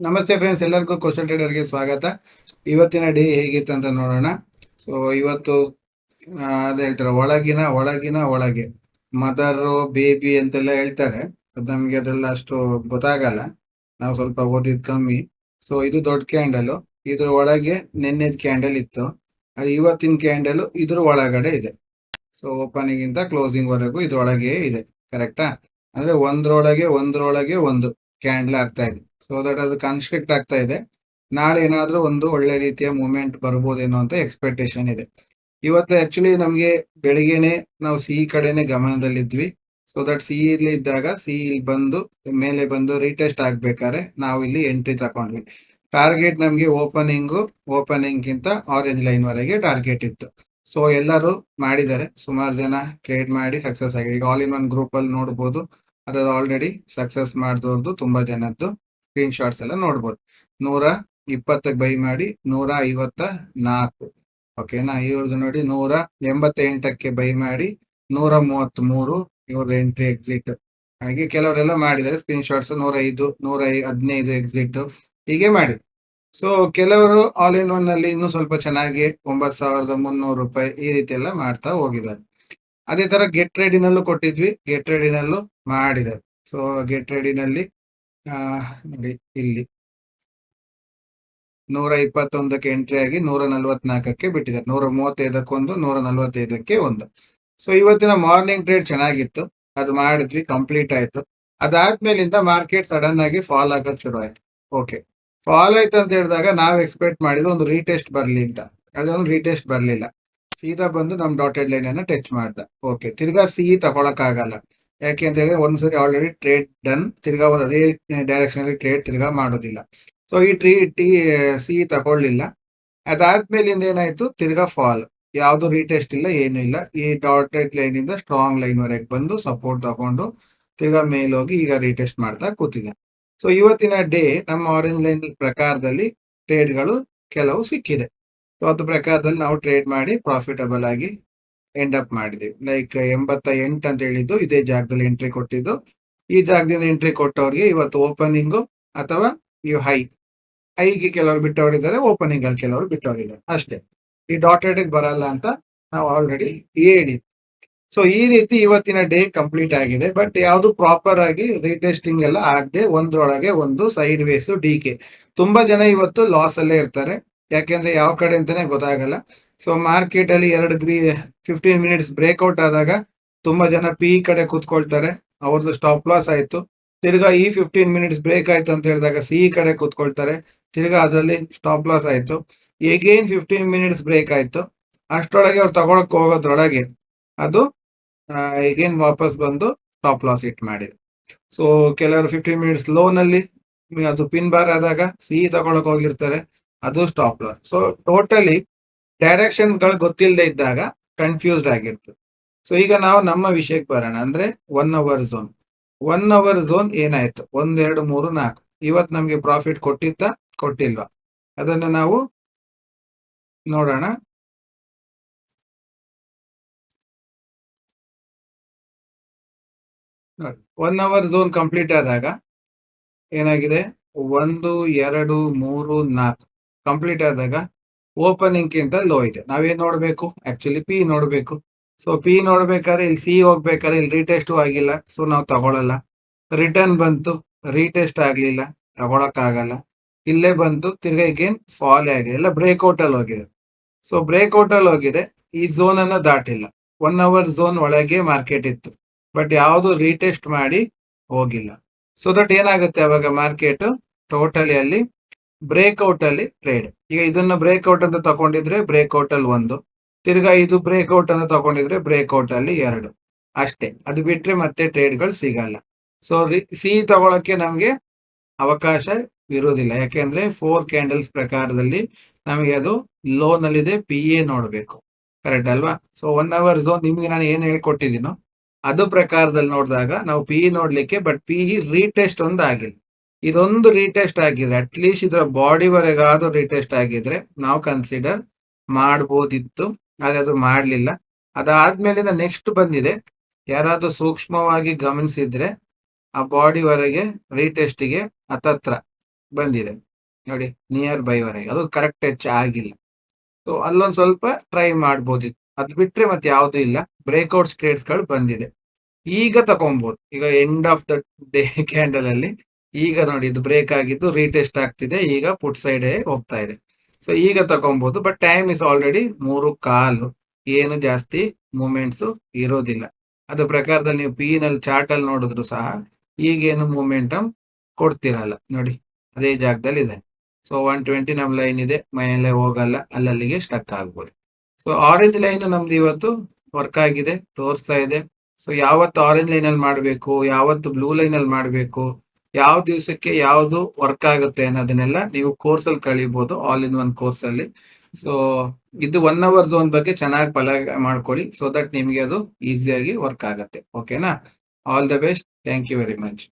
ನಮಸ್ತೆ ಫ್ರೆಂಡ್ಸ್ ಎಲ್ಲರಿಗೂ ಕೋಸ್ಟಲ್ ಟ್ರೇಡರ್ಗೆ ಸ್ವಾಗತ. ಇವತ್ತಿನ ಡೇ ಹೇಗಿತ್ತು ಅಂತ ನೋಡೋಣ. ಸೊ ಇವತ್ತು ಅದೇ ಹೇಳ್ತಾರೆ, ಒಳಗಿನ ಒಳಗಿನ, ಒಳಗೆ. ಮದರ್ ಬೇಬಿ ಅಂತೆಲ್ಲ ಹೇಳ್ತಾರೆ. ಅದು ನಮಗೆ ಅದೆಲ್ಲ ಅಷ್ಟು ಗೊತ್ತಾಗಲ್ಲ. ನಾವು ಸ್ವಲ್ಪ ಓದಿದ್ ಕಮ್ಮಿ. ಸೊ ಇದು ದೊಡ್ಡ ಕ್ಯಾಂಡಲ್ ಇದ್ರ ಒಳಗೆ ನೆನ್ನೆದ್ ಕ್ಯಾಂಡಲ್ ಇತ್ತು. ಅದು ಇವತ್ತಿನ ಕ್ಯಾಂಡಲ್ ಇದ್ರ ಒಳಗಡೆ ಇದೆ. ಸೊ ಓಪನಿಂಗ್ ಇಂದ ಕ್ಲೋಸಿಂಗ್ ವರೆಗೂ ಇದ್ರೊಳಗೆ ಇದೆ. ಕರೆಕ್ಟಾ ಅಂದ್ರೆ ಒಂದ್ರೊಳಗೆ ಒಂದ್ರೊಳಗೆ ಒಂದು ಕ್ಯಾಂಡಲ್ ಆಗ್ತಾ ಇದೆ. ಸೊ ದಟ್ ಅದು ಕನ್ಸ್ಟ್ರಿಕ್ಟ್ ಆಗ್ತಾ ಇದೆ. ನಾಳೆ ಏನಾದರೂ ಒಂದು ಒಳ್ಳೆ ರೀತಿಯ ಮೂವ್ಮೆಂಟ್ ಬರ್ಬೋದೇನೋ ಅಂತ ಎಕ್ಸ್ಪೆಕ್ಟೇಷನ್ ಇದೆ. ಇವತ್ತು ಆಕ್ಚುಲಿ ನಮಗೆ ಬೆಳಿಗ್ಗೆನೆ ನಾವು ಸಿ ಕಡೆನೆ ಗಮನದಲ್ಲಿದ್ವಿ. ಸೊ ದಟ್ ಸಿ ಇಲ್ಲಿ ಇದ್ದಾಗ ಸಿ ಇಲ್ಲಿ ಬಂದು ಮೇಲೆ ಬಂದು ರೀಟೆಸ್ಟ್ ಆಗ್ಬೇಕಾದ್ರೆ ನಾವು ಇಲ್ಲಿ ಎಂಟ್ರಿ ತಗೊಂಡ್ವಿ ಟಾರ್ಗೆಟ್ ನಮಗೆ ಓಪನಿಂಗು ಓಪನಿಂಗ್ ಗಿಂತ ಆರೆಂಜ್ ಲೈನ್ ವರೆಗೆ ಟಾರ್ಗೆಟ್ ಇತ್ತು. ಸೊ ಎಲ್ಲರೂ ಮಾಡಿದ್ದಾರೆ. ಸುಮಾರು ಜನ ಟ್ರೇಡ್ ಮಾಡಿ ಸಕ್ಸಸ್ ಆಗಿದೆ. ಈಗ ಆಲ್ ಇನ್ ಒನ್ ಗ್ರೂಪ್ ಅಲ್ಲಿ ನೋಡ್ಬೋದು. ಅದ್ರದ್ದು ಆಲ್ರೆಡಿ ಸಕ್ಸಸ್ ಮಾಡಿದವ್ರದ್ದು ತುಂಬಾ ಜನದ್ದು. ಸ್ಕ್ರೀನ್ ಶಾಟ್ಸ್ ಎಲ್ಲ ನೋಡ್ಬೋದು. ನೂರ ಇಪ್ಪತ್ತಕ್ಕೆ ಬೈ ಮಾಡಿ ನೂರ ಐವತ್ತ ನಾಲ್ಕು. ಓಕೆನಾ ಇವ್ರದ್ದು ನೋಡಿ ನೂರ ಎಂಬತ್ತೆಂಟಕ್ಕೆ ಬೈ ಮಾಡಿ ನೂರ ಮೂವತ್ತ್ ಮೂರು ಇವ್ರದ್ದು ಎಂಟ್ರಿ ಎಕ್ಸಿಟ್ ಹಾಗೆ ಕೆಲವರೆಲ್ಲ ಮಾಡಿದ್ದಾರೆ ಸ್ಕ್ರೀನ್ ಶಾಟ್ಸ್ ನೂರ ಐದು, ನೂರ ಐ- ಹದಿನೈದು ಎಕ್ಸಿಟ್ ಹೀಗೆ ಮಾಡಿದ್ರು. ಸೊ ಕೆಲವರು ಆಲ್ ಇನ್ ಒನ್ ಅಲ್ಲಿ ಇನ್ನೂ ಸ್ವಲ್ಪ ಚೆನ್ನಾಗಿ ಒಂಬತ್ತು ಸಾವಿರದ ಮುನ್ನೂರು ರೂಪಾಯಿ ಈ ರೀತಿ ಎಲ್ಲ ಮಾಡ್ತಾ ಹೋಗಿದ್ದಾರೆ. ಅದೇ ತರ ಗೆಟ್ ರೆಡಿನಲ್ಲೂ ಕೊಟ್ಟಿದ್ವಿ ಗೆಟ್ ರೆಡಿನಲ್ಲೂ ಮಾಡಿದ್ದಾರೆ. ಸೊ ಗೆಟ್ ರೆಡಿನಲ್ಲಿ ನೋಡಿ ಇಲ್ಲಿ. ನೂರ ಇಪ್ಪತ್ತೊಂದಕ್ಕೆ ಎಂಟ್ರಿ ಆಗಿ ನೂರ ನಲ್ವತ್ನಾಲ್ಕಕ್ಕೆ ಬಿಟ್ಟಿದ್ದಾರೆ. ನೂರ ಮೂವತ್ತೈದಕ್ಕೊಂದು, ನೂರ ನಲ್ವತ್ತೈದಕ್ಕೆ ಒಂದು. ಸೊ ಇವತ್ತಿನ ಮಾರ್ನಿಂಗ್ ಟ್ರೇಡ್ ಚೆನ್ನಾಗಿತ್ತು. ಅದು ಮಾಡಿದ್ವಿ ಕಂಪ್ಲೀಟ್ ಆಯ್ತು. ಅದಾದ್ಮೇಲಿಂದ ಮಾರ್ಕೆಟ್ ಸಡನ್ ಆಗಿ ಫಾಲ್ ಆಗೋದು ಶುರು ಆಯ್ತು. ಓಕೆ ಫಾಲ್ ಆಯ್ತು ಅಂತ ಹೇಳಿದಾಗ ನಾವು ಎಕ್ಸ್ಪೆಕ್ಟ್ ಮಾಡಿದ್ದು ಒಂದು ರೀಟೆಸ್ಟ್ ಬರ್ಲಿ ಅಂತ. ಅದೊಂದು ರೀಟೆಸ್ಟ್ ಬರ್ಲಿಲ್ಲ. ಸೀದಾ ಬಂದು ನಮ್ ಡಾಟೆಡ್ ಲೈನ್ ಅನ್ನ ಟಚ್ ಮಾಡ್ದ. ಓಕೆ ತಿರ್ಗಾ ಸಿ ತಗೊಳಕ್ ಆಗಲ್ಲ ಯಾಕೆ ಅಂತ ಹೇಳಿದ್ರೆ ಒಂದ್ಸರಿ ಆಲ್ರೆಡಿ ಟ್ರೇಡ್ ಡನ್ ತಿರ್ಗಾ ಒಂದು ಅದೇ ಡೈರೆಕ್ಷನ್ ಅಲ್ಲಿ ಟ್ರೇಡ್ ತಿರ್ಗಾ ಮಾಡೋದಿಲ್ಲ. ಸೊ ಈ ಟ್ರೀ ಟಿ ಸಿ ತಗೊಳ್ಳಿಲ್ಲ. ಅದಾದ್ಮೇಲಿಂದ ಏನಾಯ್ತು? ತಿರ್ಗಾ ಫಾಲ್ ಯಾವ್ದು ರೀಟೆಸ್ಟ್ ಇಲ್ಲ, ಏನು ಇಲ್ಲ. ಈ ಡಾಟೆಡ್ ಲೈನ್ ಇಂದ ಸ್ಟ್ರಾಂಗ್ ಲೈನ್ ವರೆಗೆ ಬಂದು ಸಪೋರ್ಟ್ ತಗೊಂಡು ತಿರ್ಗಾ ಹೋಗಿ ಈಗ ರೀಟೆಸ್ಟ್ ಮಾಡ್ತಾ ಕೂತಿದೆ. ಸೊ ಇವತ್ತಿನ ಡೇ ನಮ್ಮ ಆರೆಂಜ್ ಲೈನ್ ಪ್ರಕಾರದಲ್ಲಿ ಟ್ರೇಡ್ಗಳು ಕೆಲವು ಸಿಕ್ಕಿದೆ. ಸೊ ಅದ್ರ ಪ್ರಕಾರದಲ್ಲಿ ನಾವು ಟ್ರೇಡ್ ಮಾಡಿ ಪ್ರಾಫಿಟಬಲ್ ಆಗಿ ಎಂಡ್ ಅಪ್ ಮಾಡಿದ್ವಿ ಲೈಕ್ ಎಂಬತ್ತ ಎಂಟು ಅಂತ ಹೇಳಿದ್ದು ಇದೇ ಜಾಗದಲ್ಲಿ ಎಂಟ್ರಿ ಕೊಟ್ಟಿದ್ದು. ಈ ಜಾಗದಿಂದ ಎಂಟ್ರಿ ಕೊಟ್ಟವ್ರಿಗೆ ಇವತ್ತು ಓಪನಿಂಗು ಅಥವಾ ಯು ಹೈ ಹೈಗೆ ಕೆಲವರು ಬಿಟ್ಟವರಿದ್ದಾರೆ ಓಪನಿಂಗ್ ಅಲ್ಲಿ ಕೆಲವರು ಬಿಟ್ಟವರಿದ್ದಾರೆ. ಅಷ್ಟೇ. ಈ ಡಾಟೆಡ್ ಬರಲ್ಲ ಅಂತ ನಾವು ಆಲ್ರೆಡಿ ಹೇಳಿದ್ವಿ ಸೊ ಈ ರೀತಿ ಇವತ್ತಿನ ಡೇ ಕಂಪ್ಲೀಟ್ ಆಗಿದೆ. ಬಟ್ ಯಾವುದು ಪ್ರಾಪರ್ ಆಗಿ ರೀಟೆಸ್ಟಿಂಗ್ ಎಲ್ಲ ಆಗದೆ ಒಂದ್ರೊಳಗೆ ಒಂದು ಸೈಡ್ ವೇಸು ಡಿ ಕೆ ತುಂಬಾ ಜನ ಇವತ್ತು ಲಾಸ್ ಅಲ್ಲೇ ಇರ್ತಾರೆ. ಯಾಕೆಂದ್ರೆ ಯಾವ ಕಡೆ ಅಂತಾನೆ ಗೊತ್ತಾಗಲ್ಲ. ಸೊ ಮಾರ್ಕೆಟ್ ಅಲ್ಲಿ ಎರಡು ಗ್ರೀ ಫಿಫ್ಟೀನ್ ಮಿನಿಟ್ಸ್ ಬ್ರೇಕ್ಔಟ್ ಆದಾಗ ತುಂಬಾ ಜನ ಪಿ ಕಡೆ ಕೂತ್ಕೊಳ್ತಾರೆ. ಅವ್ರದ್ದು ಸ್ಟಾಪ್ ಲಾಸ್ ಆಯ್ತು. ತಿರ್ಗಾ ಈ ಫಿಫ್ಟೀನ್ ಮಿನಿಟ್ಸ್ ಬ್ರೇಕ್ ಆಯ್ತು ಅಂತ ಹೇಳಿದಾಗ ಸಿ ಕಡೆ ಕೂತ್ಕೊಳ್ತಾರೆ. ತಿರ್ಗಾ ಅದರಲ್ಲಿ ಸ್ಟಾಪ್ ಲಾಸ್ ಆಯ್ತು. ಎಗೇನ್ ಫಿಫ್ಟೀನ್ ಮಿನಿಟ್ಸ್ ಬ್ರೇಕ್ ಆಯ್ತು. ಅಷ್ಟೊಳಗೆ ಅವ್ರು ತಗೊಳಕ್ ಹೋಗೋದ್ರೊಳಗೆ ಅದು ಎಗೇನ್ ವಾಪಸ್ ಬಂದು ಸ್ಟಾಪ್ ಲಾಸ್ ಇಟ್ ಮಾಡಿದೆ. ಸೊ ಕೆಲವರು ಫಿಫ್ಟೀನ್ ಮಿನಿಟ್ಸ್ ಲೋನಲ್ಲಿ ಅದು ಪಿನ್ ಬಾರ್ ಆದಾಗ ಸಿ ತಗೊಳಕ್ ಹೋಗಿರ್ತಾರೆ. ಅದು ಸ್ಟಾಪ್ ಲಾಸ್ ಸೊ ಟೋಟಲಿ ಡೈರೆಕ್ಷನ್ಗಳು ಗೊತ್ತಿಲ್ಲದೆ ಇದ್ದಾಗ ಕನ್ಫ್ಯೂಸ್ಡ್ ಆಗಿರ್ತದೆ. ಸೊ ಈಗ ನಾವು ನಮ್ಮ ವಿಷಯಕ್ಕೆ ಬರೋಣ. ಅಂದ್ರೆ one hour zone one hour zone ಏನಾಯ್ತು? ಒಂದ್, ಎರಡು, ಮೂರು, ನಾಲ್ಕು. ಇವತ್ ನಮ್ಗೆ ಪ್ರಾಫಿಟ್ ಕೊಟ್ಟಿತ್ತ ಕೊಟ್ಟಿಲ್ವಾ? ಅದನ್ನ ನಾವು ನೋಡೋಣ. ಒನ್ ಅವರ್ ಝೋನ್ ಕಂಪ್ಲೀಟ್ ಆದಾಗ ಏನಾಗಿದೆ? ಒಂದು, ಎರಡು, ಮೂರು, ನಾಲ್ಕು. ಕಂಪ್ಲೀಟ್ ಆದಾಗ ಓಪನಿಂಗ್ ಗಿಂತ ಲೋ ಇದೆ ನಾವೇನ್ ನೋಡ್ಬೇಕು? ಆಕ್ಚುಲಿ ಪಿ ನೋಡ್ಬೇಕು. ಸೊ ಪಿ ನೋಡ್ಬೇಕಾದ್ರೆ ಇಲ್ಲಿ ಸಿ ಹೋಗ್ಬೇಕಾದ್ರೆ ಇಲ್ಲಿ ರೀಟೆಸ್ಟ್ ಆಗಿಲ್ಲ. ಸೊ ನಾವು ತಗೊಳಲ್ಲ. ರಿಟರ್ನ್ ಬಂತು. ರೀಟೆಸ್ಟ್ ಆಗ್ಲಿಲ್ಲ. ತಗೊಳಕ್ ಆಗಲ್ಲ ಇಲ್ಲೇ ಬಂತು. ತಿರ್ಗಾ ಈಗೇನ್ ಫಾಲ್ ಆಗಿದೆ. ಇಲ್ಲ ಬ್ರೇಕ್ಔಟ್ ಅಲ್ಲಿ ಹೋಗಿದೆ. ಸೊ ಬ್ರೇಕ್ಔಟ್ ಅಲ್ಲಿ ಹೋಗಿದೆ. ಈ ಝೋನ್ ಅನ್ನ ದಾಟಿಲ್ಲ. ಒನ್ ಅವರ್ ಝೋನ್ ಒಳಗೆ ಮಾರ್ಕೆಟ್ ಇತ್ತು. ಬಟ್ ಯಾವುದು ರೀಟೆಸ್ಟ್ ಮಾಡಿ ಹೋಗಿಲ್ಲ. ಸೊ ದಟ್ ಏನಾಗುತ್ತೆ ಅವಾಗ ಮಾರ್ಕೆಟ್ ಟೋಟಲಿ ಅಲ್ಲಿ ಬ್ರೇಕ್ಔಟ್ ಅಲ್ಲಿ ಟ್ರೇಡ್ ಈಗ ಇದನ್ನ ಬ್ರೇಕ್ಔಟ್ ಅಂತ ತಗೊಂಡಿದ್ರೆ ಬ್ರೇಕ್ಔಟ್ ಅಲ್ಲಿ ಒಂದು. ತಿರ್ಗಾ ಇದು ಬ್ರೇಕ್ಔಟ್ ಅಂತ ತಗೊಂಡಿದ್ರೆ ಬ್ರೇಕ್ಔಟ್ ಅಲ್ಲಿ ಎರಡು. ಅಷ್ಟೇ. ಅದು ಬಿಟ್ರೆ ಮತ್ತೆ ಟ್ರೇಡ್ಗಳು ಸಿಗಲ್ಲ. ಸೊ ಸಿ ತಗೊಳಕ್ಕೆ ನಮ್ಗೆ ಅವಕಾಶ ಇರೋದಿಲ್ಲ ಯಾಕೆಂದ್ರೆ ಫೋರ್ ಕ್ಯಾಂಡಲ್ಸ್ ಪ್ರಕಾರದಲ್ಲಿ ನಮಗೆ ಅದು ಲೋನ್ ಅಲ್ಲಿದೆ ಪಿ ಎ ನೋಡ್ಬೇಕು. ಕರೆಕ್ಟ್ ಅಲ್ವಾ? ಸೊ ಒನ್ ಅವರ್ ಝೋನ್ ನಿಮ್ಗೆ ನಾನು ಏನ್ ಹೇಳ್ಕೊಟ್ಟಿದ್ದೀನೋ, ಅದು ಪ್ರಕಾರದಲ್ಲಿ ನೋಡಿದಾಗ ನಾವು ಪಿ ಇ ನೋಡ್ಲಿಕ್ಕೆ ಬಟ್ ಪಿ ಇ ರೀಟೆಸ್ಟ್ ಒಂದು ಆಗಿಲ್ಲ ಇದೊಂದು ರೀಟೆಸ್ಟ್ ಆಗಿದ್ರೆ ಅಟ್ಲೀಸ್ಟ್ ಇದರ ಬಾಡಿವರೆಗಾದ್ರೂ ರೀಟೆಸ್ಟ್ ಆಗಿದ್ರೆ ನಾವು ಕನ್ಸಿಡರ್ ಮಾಡ್ಬೋದಿತ್ತು. ಆದರೆ ಅದು ಮಾಡಲಿಲ್ಲ. ಅದಾದ್ಮೇಲಿಂದ ನೆಕ್ಸ್ಟ್ ಬಂದಿದೆ. ಯಾರಾದ್ರೂ ಸೂಕ್ಷ್ಮವಾಗಿ ಗಮನಿಸಿದ್ರೆ ಆ ಬಾಡಿವರೆಗೆ ರೀಟೆಸ್ಟಿಗೆ ಹತ್ತತ್ರ ಬಂದಿದೆ. ನೋಡಿ ನಿಯರ್ ಬೈವರೆಗೆ ಅದು ಕರೆಕ್ಟ್ ಟಚ್ ಆಗಿಲ್ಲ. ಸೊ ಅಲ್ಲೊಂದು ಸ್ವಲ್ಪ ಟ್ರೈ ಮಾಡ್ಬೋದಿತ್ತು. ಅದ್ ಬಿಟ್ರೆ ಮತ್ತೆ ಯಾವುದೂ ಇಲ್ಲ. ಬ್ರೇಕ್ಔಟ್ ಟ್ರೇಡ್ಸ್ಗಳು ಬಂದಿದೆ. ಈಗ ತಗೊಬಹುದು ಈಗ end of the day candle ಅಲ್ಲಿ ಈಗ ನೋಡಿ, ಇದು ಬ್ರೇಕ್ ಆಗಿದ್ದು ರೀಟೆಸ್ಟ್ ಆಗ್ತಿದೆ. ಈಗ ಪುಟ್ ಸೈಡ್ ಹೋಗ್ತಾ ಇದೆ. ಸೊ ಈಗ ತಗೊಬಹುದು ಬಟ್ ಟೈಮ್ ಇಸ್ ಆಲ್ರೆಡಿ ಮೂರು ಕಾಲು. ಏನು ಜಾಸ್ತಿ ಮೂಮೆಂಟ್ಸ್ ಇರೋದಿಲ್ಲ. ಅದ್ರ ಪ್ರಕಾರದಲ್ಲಿ ನೀವು ಪಿ ನಲ್ಲಿ ಚಾರ್ಟ್ ಅಲ್ಲಿ ನೋಡಿದ್ರು ಸಹ ಈಗೇನು ಮೂಮೆಂಟಮ್ ಕೊಡ್ತಿರಲ್ಲ. ನೋಡಿ, ಅದೇ ಜಾಗದಲ್ಲಿ ಇದೆ. ಸೊ ಒನ್ ಟ್ವೆಂಟಿ ನಮ್ ಲೈನ್ ಇದೆ. ಮೇಲೆ ಹೋಗಲ್ಲ, ಅಲ್ಲಲ್ಲಿಗೆ ಸ್ಟಕ್ ಆಗ್ಬೋದು. ಸೊ ಆರೆಂಜ್ ಲೈನ್ ನಮ್ದು ಇವತ್ತು ವರ್ಕ್ ಆಗಿದೆ, ತೋರಿಸ್ತಾ ಇದೆ. ಸೊ ಯಾವತ್ತು ಆರೆಂಜ್ ಲೈನ್ ಅಲ್ಲಿ ಮಾಡಬೇಕು, ಯಾವತ್ತು ಬ್ಲೂ ಲೈನ್ ಅಲ್ಲಿ ಮಾಡಬೇಕು ಯಾವ ದಿವಸಕ್ಕೆ ಯಾವ್ದು ವರ್ಕ್ ಆಗುತ್ತೆ ಅನ್ನೋದನ್ನೆಲ್ಲ ನೀವು ಕೋರ್ಸ್ ಅಲ್ಲಿ ಕಳಿಬಹುದು ಆಲ್ ಇನ್ ಒನ್ ಕೋರ್ಸ್ ಅಲ್ಲಿ. ಸೊ ಇದು ಒನ್ ಅವರ್ ಝೋನ್ ಬಗ್ಗೆ ಚೆನ್ನಾಗಿ ಫಲ ಮಾಡ್ಕೊಳ್ಳಿ ಸೊ ದಟ್ ನಿಮಗೆ ಅದು ಈಸಿಯಾಗಿ ವರ್ಕ್ ಆಗುತ್ತೆ. ಓಕೆನಾ all the best thank you very much